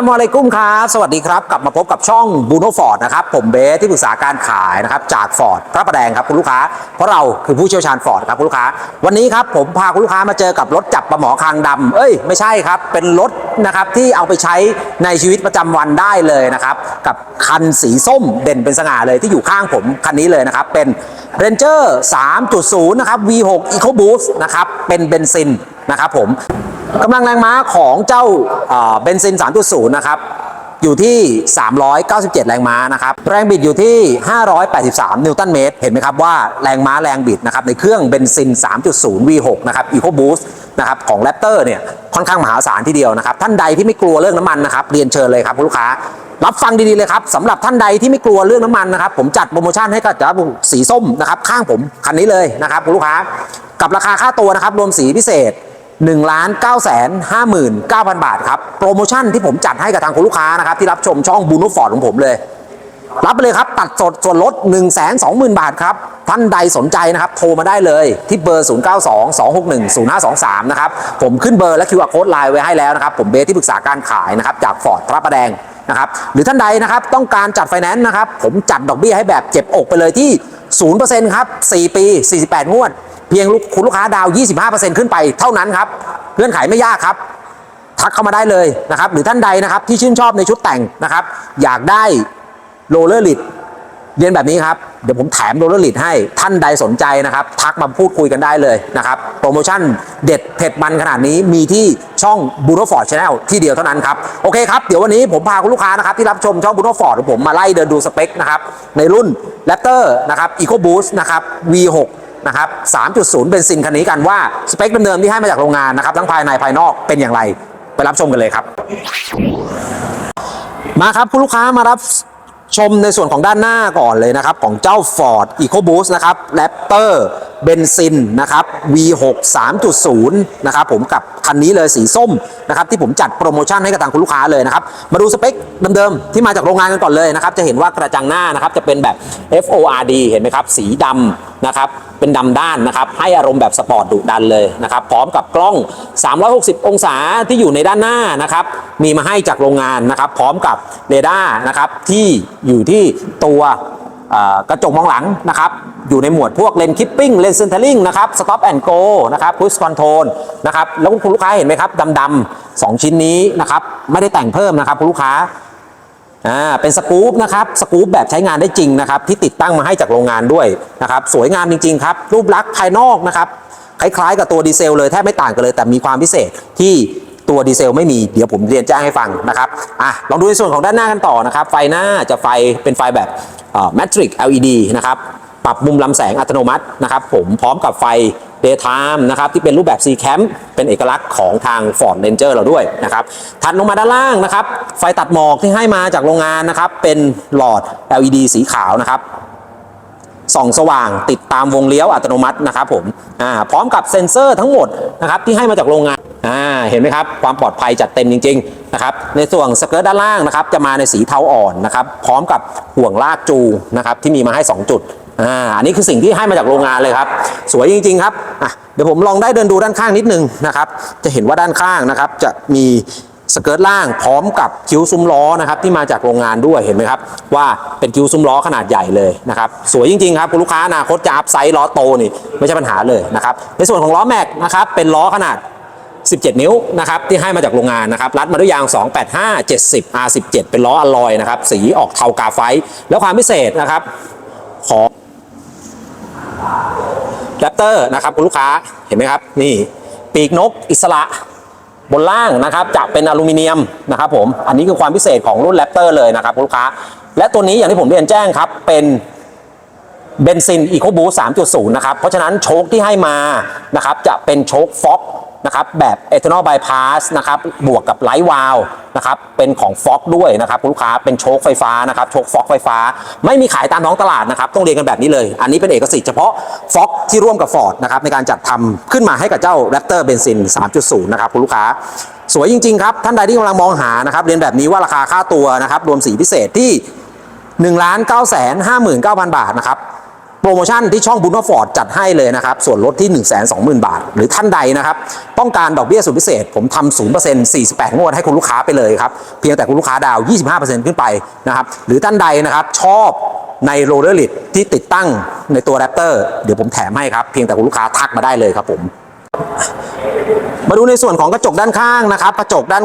ามอะลัยกุมครับ สวัสดีครับ กลับมาพบกับช่องบูโนฟอร์ดนะครับ ผมเบสที่ปรึกษาการขายนะครับ จากฟอร์ดพระประแดงครับคุณลูกค้า เพราะเราคือผู้เชี่ยวชาญฟอร์ดครับคุณลูกค้า วันนี้ครับผมพาคุณลูกค้ามาเจอกับรถจับปลาหมอคางดำเอ้ย ไม่ใช่ครับ เป็นรถนะครับที่เอาไปใช้ในชีวิตประจำวันได้เลยนะครับ กับคันสีส้มเด่นเป็นสง่าเลยที่อยู่ข้างผมคันนี้เลยนะครับ เป็น Ranger 3.0 นะครับ V6 EcoBoost นะครับ เป็นเบนซินนะครับผม กำลังแรงม้าของเจ้าเบนซิน 3.0 นะครับ อยู่ที่ 397 แรงม้านะครับ แรงบิดอยู่ที่ 583 นิวตันเมตร เห็นไหมครับว่าแรงม้าแรงบิดนะครับในเครื่องเบนซิน 3.0 V6 นะครับ EcoBoost นะครับของ Raptor เนี่ยค่อนข้างมหาศาลทีเดียวนะครับ ท่านใดที่ไม่กลัวเรื่องน้ำมันนะครับ เรียนเชิญเลยครับคุณลูกค้ารับฟังดีๆเลยครับสำหรับท่านใดที่ไม่กลัวเรื่องน้ำมันนะครับ ผมจัดโปรโมชั่นให้กับจ้าสีส้มนะครับข้างผมคันนี้เลยนะครับคุณลูกค้า กับราคาค่าตัวนะครับรวมสีพิเศษ 1 9 5 9 0 0 0 บาทครับ โปรโมชั่นที่ผมจัดให้กับทางคุณลูกค้านะครับ ที่รับชมช่องบูนูฟอร์ดของผมเลย รับไปเลยครับ ตัดสดส่วนลด 1 2 0 0 0 0 บาทครับ ท่านใดสนใจนะครับ โทรมาได้เลยที่เบอร์ 0 9 2 2 6 1 0 5 2 3 นะครับ ผมขึ้นเบอร์และ QR code ไลน์ไว้ให้แล้วนะครับ ผมเบสที่ปรึกษาการขายนะครับจากฟอร์ดพระประแดงนะครับหรือท่านใดนะครับต้องการจัดไฟแนนซ์นะครับผมจัดดอกเบี้ยให้แบบเจ็บอกไปเลยที่ 0%ครับ 4 ปี 48 งวด เพียงคุณลูกค้าดาว 25%ขึ้นไปเท่านั้นครับเงื่อนไขไม่ยากครับ ทักเข้ามาได้เลยนะครับ หรือท่านใดนะครับที่ชื่นชอบในชุดแต่งนะครับ อยากได้โรลเลอร์ลิด เรียนแบบนี้ครับ เดี๋ยวผมแถมโรลเลอร์ลิดให้ท่านใดสนใจนะครับ ทักมาพูดคุยกันได้เลยนะครับ โปรโมชั่นเด็ดเผ็ดมันขนาดนี้มีที่ช่องบูโนฟอร์ดชาแนลที่เดียวเท่านั้นครับ โอเคครับ เดี๋ยววันนี้ผมพาคุณลูกค้านะครับ ที่รับชมช่องบูโนฟอร์ดของผมมาไล่เดินดูสเปคนะครับ ในรุ่น Raptor นะครับ EcoBoost นะครับ V6 นะครับ 3.0 เบนซินคันนี้กันว่า สเปคเดิมๆที่ให้มาจากโรงงานนะครับทั้งภายในภายนอกเป็นอย่างไร ไปรับชมกันเลยครับ มาครับคุณลูกค้ามารับ ชมในส่วนของด้านหน้าก่อนเลยนะครับ ของเจ้า Ford EcoBoost นะครับ Raptor เบนซินนะครับ V6 3.0 นะครับผมกับคันนี้เลยสีส้มนะครับที่ผมจัดโปรโมชั่นให้กับทางคุณลูกค้าเลยนะครับ มาดูสเปคเดิมๆ ที่มาจากโรงงานกันก่อนเลยนะครับ จะเห็นว่ากระจังหน้านะครับจะเป็นแบบ FORD เห็นไหมครับ สีดำนะครับเป็นดำด้านนะครับ ให้อารมณ์แบบสปอร์ตดุดันเลยนะครับ พร้อมกับกล้อง 360 องศาที่อยู่ในด้านหน้านะครับ มีมาให้จากโรงงานนะครับ พร้อมกับเรดาร์นะครับที่อยู่ที่ตัวกระจกมองหลังนะครับ อยู่ในหมวดพวกเลนคิปปิ้งเลนเซนเทอร์ลิงนะครับสต็อปแอนด์โกนะครับพุชคอนโทรลนะครับแล้วคุณลูกค้าเห็นไหมครับดำๆสองชิ้นนี้นะครับไม่ได้แต่งเพิ่มนะครับคุณลูกค้าอ่าเป็นสกู๊ปนะครับสกู๊ปแบบใช้งานได้จริงนะครับ ที่ติดตั้งมาให้จากโรงงานด้วยนะครับสวยงามจริง ๆ ครับ รูปลักษณ์ภายนอกนะครับคล้ายๆ กับตัวดีเซลเลยแทบไม่ต่างกันเลย แต่มีความพิเศษที่ ตัวดีเซลไม่มีเดี๋ยวผมเรียนแจ้งให้ฟังนะครับอะลองดูในส่วนของด้านหน้ากันต่อนะครับ ไฟหน้าจะไฟเป็นไฟแบบแมทริก LED นะครับปรับมุมลำแสงอัตโนมัตินะครับผมพร้อมกับไฟ Daytime นะครับที่เป็นรูปแบบ C Camp เป็นเอกลักษณ์ของทาง Ford Ranger เราด้วยนะครับถัดลงมาด้านล่างนะครับ ไฟตัดหมอกที่ให้มาจากโรงงานนะครับ เป็นหลอด LED สีขาวนะครับ ส่องสว่าง ติดตามวงเลี้ยวอัตโนมัตินะครับผมพร้อมกับเซ็นเซอร์ทั้งหมดนะครับที่ให้มาจากโรงงานาเห็นไหมครับ ความปลอดภัยจัดเต็มจริงๆนะครับในส่วนสเกิร์ตด้านล่างนะครับจะมาในสีเทาอ่อนนะครับพร้อมกับห่วงลากจูนะครับที่มีมาให้ 2 จุดอ,อันนี้คือสิ่งที่ให้มาจากโรงงานเลยครับ สวยจริง ๆ ครับเดี๋ยวผมลองได้เดินดูด้านข้างนิดนึงนะครับ จะเห็นว่าด้านข้างนะครับจะมี สเกิร์ตล่างพร้อมกับคิ้วซุ้มล้อนะครับที่มาจากโรงงานด้วยเห็นไหมครับ ว่าเป็นคิ้วซุ้มล้อขนาดใหญ่เลยนะครับสวยจริงๆครับคุณลูกค้าอนาคตจะอัพไซส์ล้อโตนี่ไม่ใช่ปัญหาเลยนะครับในส่วนของล้อแม็กนะครับเป็นล้อขนาด 17 นิ้วนะครับที่ให้มาจากโรงงานนะครับรัดมาด้วยยาง 285 70 R17 เป็นล้ออลลอยนะครับสีออกเทากาไฟท์แล้วความพิเศษนะครับของแรปเตอร์นะครับคุณลูกค้าเห็นไหมครับนี่ปีกนกอิสระ บนล่างนะครับจะเป็นอลูมิเนียมนะครับผมอันนี้คือความพิเศษของรุ่นแรปเตอร์เลยนะครับคุณลูกค้า และตัวนี้อย่างที่ผมเรียนแจ้งครับเป็นเบนซินอีโคบูส3.0นะครับเพราะฉะนั้นโชคที่ให้มานะครับจะเป็นโชคฟ็อก นะครับแบบเอทานอลบายพาสนะครับบวกกับไลท์วาลนะครับเป็นของฟ็อกด้วยนะครับลูกค้าเป็นโชคไฟฟ้านะครับโชคฟ็อกไฟฟ้า ไม่มีขายตามท้องตลาดนะครับต้องเรียนกันแบบนี้เลย อันนี้เป็นเอกสิทธิ์เฉพาะฟ็อกที่ร่วมกับฟอร์ดนะครับในการจัดทำขึ้นมาให้กับเจ้าแรปเตอร์เบนซิน 3.0 นะครับคุณลูกค้า สวยจริงๆครับ ท่านใดที่กำลังมองหานะครับเรียนแบบนี้ว่าราคาค่าตัวนะครับรวมสีพิเศษที่ 1 9 5 9 9 0 0 0 บาทนะครับ โปรโมชั่นที่ช่องบุญฟอร์ดจัดให้เลยนะครับ ส่วนลดที่ 1 2 0 0 0 0 บาท หรือท่านใดนะครับ ต้องการดอกเบี้ยสุดพิเศษ ผมทำศูนย์เปอร์เซ็นต์48งวดให้คุณลูกค้าไปเลยครับ เพียงแต่คุณลูกค้าดาว 25%ขึ้นไปนะครับ หรือท่านใดนะครับชอบในโรลเลอร์ลิทที่ติดตั้งในตัวแรปเตอร์เดี๋ยวผมแถมให้ครับ เพียงแต่คุณลูกค้าทักมาได้เลยครับผมมาดูในส่วนของกระจกด้านข้างนะครับ กระจกด้าน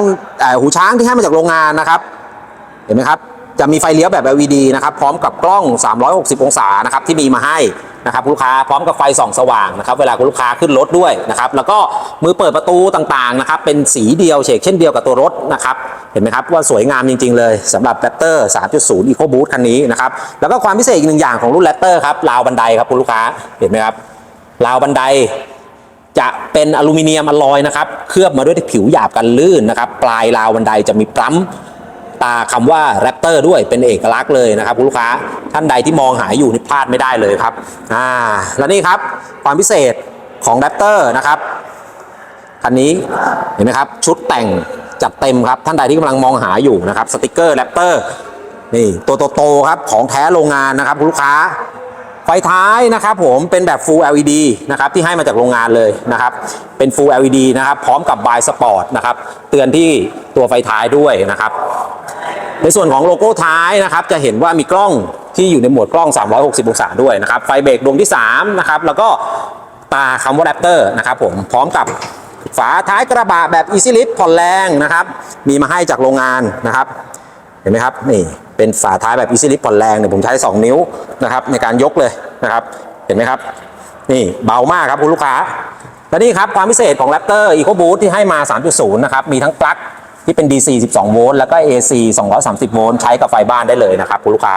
หูช้างที่ให้มาจากโรงงานนะครับ เห็นไหมครับ จะมีไฟเลี้ยวแบบ LED นะครับพร้อมกับกล้อง 360 องศานะครับที่มีมาให้นะครับลูกค้าพร้อมกับไฟส่องสว่างนะครับเวลาคุณลูกค้าขึ้นรถด้วยนะครับแล้วก็มือเปิดประตูต่างๆนะครับเป็นสีเดียวเฉกเช่นเดียวกับตัวรถนะครับเห็นไหมครับว่าสวยงามจริง ๆ เลยสำหรับ Raptor 3.0 EcoBoost คันนี้นะครับแล้วก็ความพิเศษอีกหนึ่งอย่างของรุ่น Raptor ครับราวบันไดครับคุณลูกค้าเห็นไหมครับราวบันไดจะเป็นอลูมิเนียมอลลอยนะครับเคลือบมาด้วยผิวหยาบกันลื่นนะครับปลายราวบันไดจะมีปล้ำ ตาคำว่าแรปเตอร์ด้วยเป็นเอกลักษณ์เลยนะครับคุณลูกค้าท่านใดที่มองหาอยู่นี่พลาดไม่ได้เลยครับอ่าแล้วนี่ครับความพิเศษของแรปเตอร์นะครับคันนี้เห็นไหมครับชุดแต่งจัดเต็มครับท่านใดที่กำลังมองหาอยู่นะครับสติกเกอร์แรปเตอร์นี่ตัวโตๆครับของแท้โรงงานนะครับคุณลูกค้า ไฟท้ายนะครับผมเป็นแบบ Full LED นะครับที่ให้มาจากโรงงานเลยนะครับเป็น Full LED นะครับพร้อมกับ By Sport นะครับเตือนที่ตัวไฟท้ายด้วยนะครับในส่วนของโลโก้ท้ายนะครับจะเห็นว่ามีกล้องที่อยู่ในหมวดกล้อง 360 องศาด้วยนะครับไฟเบรกดวงที่3นะครับแล้วก็ตาคำว่า Raptor นะครับผมพร้อมกับฝาท้ายกระบะแบบ Easy Lift ผ่อนแรงนะครับมีมาให้จากโรงงานนะครับ ห็นไหมครับนี่เป็นฝาท้ายแบบ Easy Lift ผ่อนแรงเนี่ยผมใช้ 2 นิ้วนะครับในการยกเลยนะครับ เห็นไหมครับ นี่เบามากครับคุณลูกค้า และนี่ครับความพิเศษของ Raptor EcoBoost ที่ให้มา 3.0 นะครับ มีทั้งปลั๊กที่เป็น DC 12 โวลต์แล้วก็ AC 230 โวลต์ใช้กับไฟบ้านได้เลยนะครับคุณลูกค้า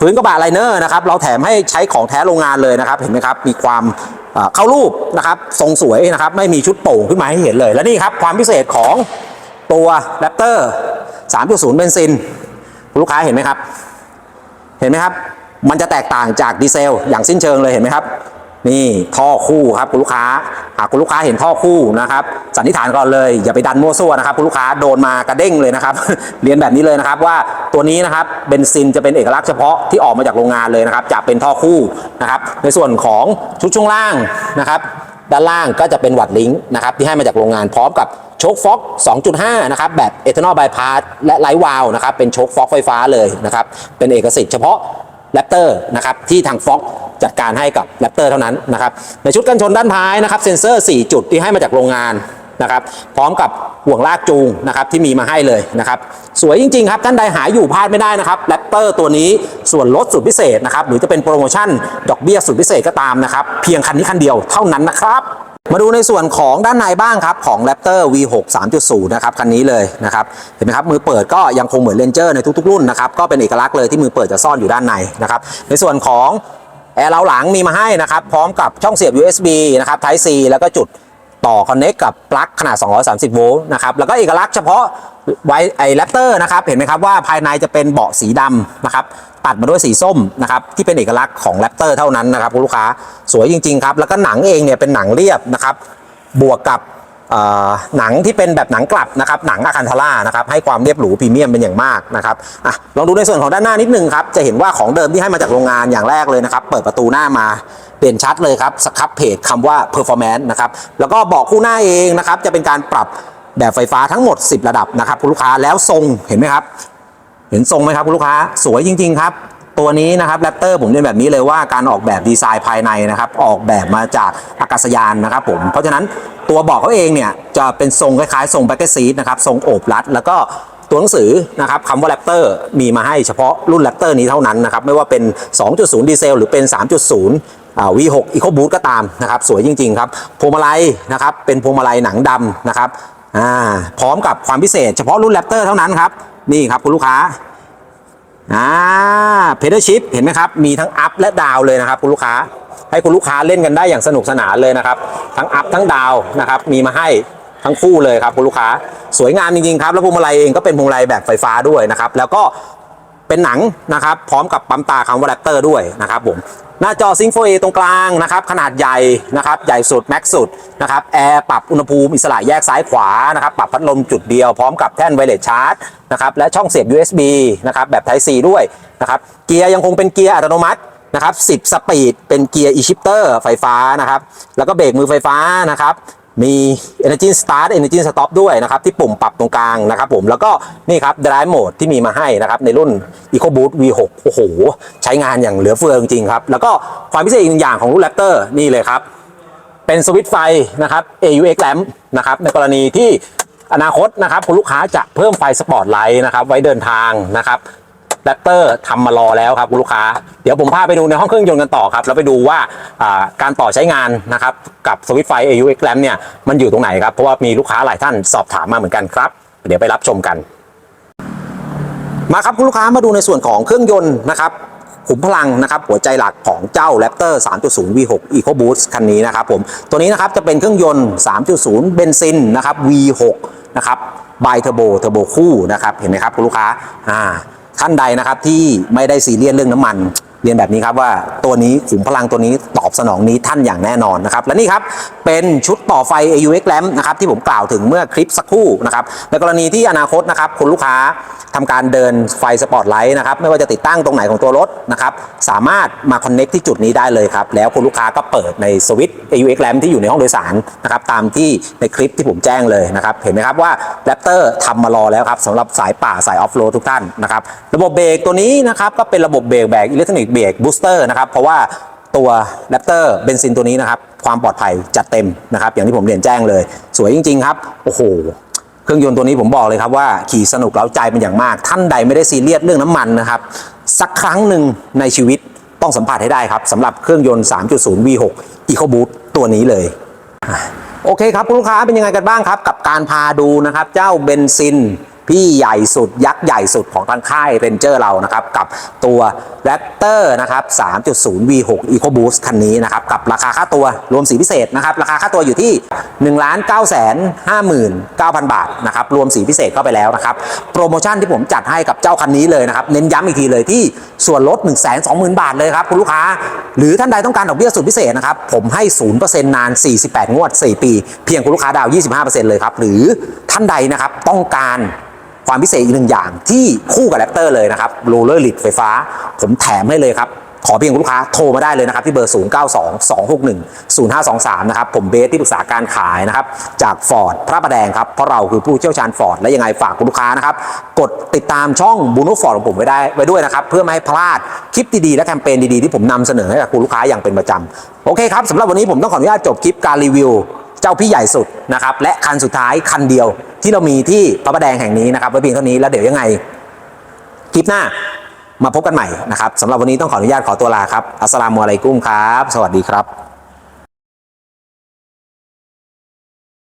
พื้นกระบะไลเนอร์นะครับ เราแถมให้ใช้ของแท้โรงงานเลยนะครับ เห็นไหมครับ มีความเอ่อเข้ารูปนะครับ ทรงสวยนะครับ ไม่มีชุดโป่งขึ้นมาให้เห็นเลย และนี่ครับความพิเศษของตัว Raptor 3.0 เบนซินคุณลูกค้าเห็นไหมครับ เห็นไหมครับ มันจะแตกต่างจากดีเซล อย่างสิ้นเชิงเลยเห็นไหมครับ นี่ท่อคู่ครับคุณลูกค้าหากคุณลูกค้าเห็นท่อคู่นะครับ สันนิษฐานก่อนเลยอย่าไปดันมั่ซั่วนะครับคุณลูกค้าโดนมากระเด้งเลยนะครับ เรียนแบบนี้เลยนะครับว่าตัวนี้นะครับเบนซินจะเป็นเอกลักษณ์เฉพาะที่ออกมาจากโรงงานเลยนะครับจะเป็นท่อคู่นะครับในส่วนของชุดช่วงล่างนะครับ ด้านล่างก็จะเป็นวัดลิงค์นะครับที่ให้มาจากโรงงานพร้อมกับโชคฟ็อก 2.5 นะครับ แบบเอทานอลบายพาสและไลท์วาลนะครับ เป็นโชคฟ็อกไฟฟ้าเลยนะครับ เป็นเอกสิทธิ์เฉพาะแรปเตอร์นะครับ ที่ทางฟ็อกจัดการให้กับแรปเตอร์เท่านั้นนะครับ ในชุดกันชนด้านท้ายนะครับ เซ็นเซอร์ 4 จุดที่ให้มาจากโรงงาน นะครับพร้อมกับห่วงลากจูงนะครับที่มีมาให้เลยนะครับสวยจริงๆครับท่านใดหาอยู่พลาดไม่ได้นะครับแรปเตอร์ตัวนี้ส่วนลดสุดพิเศษนะครับหรือจะเป็นโปรโมชั่นดอกเบี้ยสุดพิเศษก็ตามนะครับเพียงคันนี้คันเดียวเท่านั้นนะครับมาดูในส่วนของด้านในบ้างครับของ Raptor V6 3.0 นะครับคันนี้เลยนะครับเห็นไหมครับมือเปิดก็ยังคงเหมือน Ranger ในทุกๆ รุ่นนะครับก็เป็นเอกลักษณ์เลยที่มือเปิดจะซ่อนอยู่ด้านในนะครับในส่วนของแอร์เล้าหลังมีมาให้นะครับพร้อมกับช่องเสียบ USB นะครับ Type C แล้วก็จุด ต่อคอนเนคกับปลั๊กขนาด 230 โวลต์นะครับแล้วก็เอกลักษณ์เฉพาะไว้ไอ้ Raptor นะครับเห็นไหมครับว่าภายในจะเป็นเบาะสีดำนะครับตัดมาด้วยสีส้มนะครับที่เป็นเอกลักษณ์ของแรปเตอร์เท่านั้นนะครับคุณลูกค้าสวยจริงๆครับแล้วก็หนังเองเนี่ยเป็นหนังเรียบนะครับบวกกับ หนังที่เป็นแบบหนังกลับนะครับหนังอาคันทาร่านะครับให้ความเรียบหรูพรีเมียมเป็นอย่างมากนะครับอะลองดูในส่วนของด้านหน้านิดนึงครับจะเห็นว่าของเดิมที่ให้มาจากโรงงานอย่างแรกเลยนะครับเปิดประตูหน้ามาเด่นชัดเลยครับสครับเพจคำว่า performance นะครับแล้วก็บอกคู่หน้าเองนะครับจะเป็นการปรับแบบไฟฟ้าทั้งหมด 10 ระดับนะครับคุณลูกค้าแล้วทรงเห็นไหมครับ เห็นทรงไหมครับคุณลูกค้าสวยจริง ๆ ครับ ตัวนี้นะครับแรปเตอร์ผมเรียนแบบนี้เลยว่าการออกแบบดีไซน์ภายในนะครับออกแบบมาจากอากาศยานนะครับผมเพราะฉะนั้นตัวบอกเขาเองเนี่ยจะเป็นทรงคล้ายๆทรงแบ็กเกอร์ซีดนะครับทรงโอบรัด แล้วก็ตัวหนังสือนะครับคำว่าแรปเตอร์มีมาให้เฉพาะรุ่นแรปเตอร์นี้เท่านั้นนะครับไม่ว่าเป็น 2.0 ดีเซล หรือเป็น 3.0อ่า V6 EcoBoost ก็ตามนะครับสวยจริง ๆ ครับพวงมาลัยนะครับเป็นพวงมาลัยหนังดำนะครับอ่าพร้อมกับความพิเศษ เฉพาะรุ่นแรปเตอร์เท่านั้นครับนี่ครับคุณลูกค้า อ่าเพด a ชิพเห็นไหมครับ มีทั้งอัพและดาวเลยนะครับ คุณลูกค้า ให้คุณลูกค้าเล่นกันได้อย่างสนุกสนานเลยนะครับ ทั้งอัพทั้งดาวนะครับมีมาให้ทั้งคู่เลยครับคุณลูกค้า สวยงามจริงๆครับ แล้วพวงมาลัยเองก็เป็นพวงมาลัยแบบไฟฟ้าด้วยนะครับ แล้วก็ เป็นหนังนะครับ พร้อมกับปั๊มตาคำว่าแรปเตอร์ด้วยนะครับผมหน้าจอซิงโฟเอตรงกลางนะครับ ขนาดใหญ่นะครับ ใหญ่สุด แม็กสุดนะครับแอร์ปรับอุณหภูมิอิสระแยกซ้ายขวานะครับ ปรับพัดลมจุดเดียวพร้อมกับแท่นไวเลสชาร์จนะครับ และช่องเสียบ USB นะครับ แบบ Type C ด้วยนะครับ เกียร์ยังคงเป็นเกียร์อัตโนมัตินะครับ 10 สปีด เป็นเกียร์ e-shifter ไฟฟ้านะครับ แล้วก็เบรกมือไฟฟ้านะครับ มี Energy Start Energy Stop ด้วยนะครับ ที่ปุ่มปรับตรงกลางนะครับผมแล้วก็นี่ครับ Drive Mode ที่มีมาให้นะครับในรุ่น EcoBoost V6 โอ้โห ใช้งานอย่างเหลือเฟือจริงครับ แล้วก็ความพิเศษอีกหนึ่งอย่างของรุ่น Raptor นี่เลยครับ เป็นสวิตช์ไฟนะครับ AUX lamp นะครับในกรณีที่อนาคตนะครับคุณลูกค้าจะเพิ่มไฟสปอตไลท์นะครับไว้เดินทางนะครับ แรปเตอร์ทำมารอแล้วครับคุณลูกค้า เดี๋ยวผมพาไปดูในห้องเครื่องยนต์กันต่อครับ แล้วไปดูว่าการต่อใช้งานนะครับ กับสวิตไฟ AUX lamp เนี่ยมันอยู่ตรงไหนครับ เพราะว่ามีลูกค้าหลายท่านสอบถามมาเหมือนกันครับ เดี๋ยวไปรับชมกัน มาครับคุณลูกค้ามาดูในส่วนของเครื่องยนต์นะครับขุมพลังนะครับหัวใจหลักของเจ้า Raptor 3.0 V6 EcoBoost คันนี้นะครับผมตัวนี้นะครับจะเป็นเครื่องยนต์ 3.0 เบนซินนะครับ V6 นะครับไบเทอร์โบเทอร์โบคู่นะครับเห็นไหมครับคุณลูกค้าอ่า ท่านใดนะครับที่ไม่ได้ซีเรียสเรื่องน้ำมัน เรียนแบบนี้ครับว่าตัวนี้ขุมพลังตัวนี้ตอบสนองนี้ท่านอย่างแน่นอนนะครับ และนี่ครับเป็นชุดต่อไฟ AUX lamp นะครับที่ผมกล่าวถึงเมื่อคลิปสักครู่นะครับในกรณีที่อนาคตนะครับคุณลูกค้าทำการเดินไฟสปอตไลท์นะครับไม่ว่าจะติดตั้งตรงไหนของตัวรถนะครับสามารถมาคอนเน็กที่จุดนี้ได้เลยครับ แล้วคุณลูกค้าก็เปิดในสวิตช์ AUX lamp ที่อยู่ในห้องโดยสารนะครับตามที่ในคลิปที่ผมแจ้งเลยนะครับเห็นไหมครับว่า Raptor ทำมารอแล้วครับสำหรับสายป่าสายออฟโรดทุกท่านนะครับระบบเบรกตัวนี้นะครับก็เป็นระบบเบรกแบบอิเล็กทรอนิกส์เบรกบูสเตอร์นะครับ เพราะว่าตัว Raptor เบนซินตัวนี้นะครับ ความปลอดภัยจัดเต็มนะครับ อย่างที่ผมเรียนแจ้งเลย สวยจริง ๆ ครับ โอ้โห เครื่องยนต์ตัวนี้ผมบอกเลยครับว่าขี่สนุกเล้าใจเป็นอย่างมาก ท่านใดไม่ได้ซีเรียสเรื่องน้ำมันนะครับ สักครั้งหนึ่งในชีวิตต้องสัมผัสให้ได้ครับสำหรับเครื่องยนต์ 3.0 V6 EcoBoost ตัวนี้เลยโอเคครับคุณลูกค้าเป็นยังไงกันบ้างครับ กับการพาดูนะครับ เจ้าเบนซิน พี่ใหญ่สุดยักษ์ใหญ่สุดของทางค่ายเรนเจอร์เรานะครับ กับตัว Raptor นะครับ 3.0 V6 EcoBoost คันนี้นะครับ กับราคาค่าตัวรวมสีพิเศษนะครับ ราคาค่าตัวอยู่ที่ 1 9 5 9 0 0 0 บาทนะครับ รวมสีพิเศษเข้าไปแล้วนะครับ โปรโมชั่นที่ผมจัดให้กับเจ้าคันนี้เลยนะครับ เน้นย้ำอีกทีเลยที่ส่วนลด 1 2 0 0 0 0 บาทเลยครับคุณลูกค้า หรือท่านใดต้องการดอกเบี้ยสุดพิเศษนะครับ ผมให้ 0%นาน 48 งวด 4 ปี เพียงคุณลูกค้าดาว 25%เลยครับ หรือท่านใดนะครับต้องการ ความพิเศษอีกหนึ่งอย่างที่คู่กับแรปเตอร์เลยนะครับโรลเลอร์ลิดไฟฟ้า ผมแถมให้เลยครับ ขอเพียงคุณลูกค้าโทรมาได้เลยนะครับ ที่เบอร์ 0922610523 นะครับ ผมเบสที่ปรึกษาการขายนะครับ จากฟอร์ดพระประแดงครับ เพราะเราคือผู้เชี่ยวชาญฟอร์ดและยังไงฝากคุณลูกค้านะครับ กดติดตามช่องบูโนฟอร์ดของผมไว้ได้ไว้ด้วยนะครับ เพื่อไม่ให้พลาดคลิปดีๆและแคมเปญดีๆที่ผมนำเสนอให้กับคุณลูกค้าอย่างเป็นประจำโอเคครับสำหรับวันนี้ผมต้องขออนุญาตจบคลิปการรีวิว เจ้าพี่ใหญ่สุดนะครับและคันสุดท้ายคันเดียวที่เรามีที่พระประแดงแห่งนี้นะครับไว้เพียงเท่านี้แล้วเดี๋ยวยังไงคลิปหน้ามาพบกันใหม่นะครับสำหรับวันนี้ต้องขออนุญาตขอตัวลาครับอัสสลามุอะลัยกุมครับ สวัสดีครับ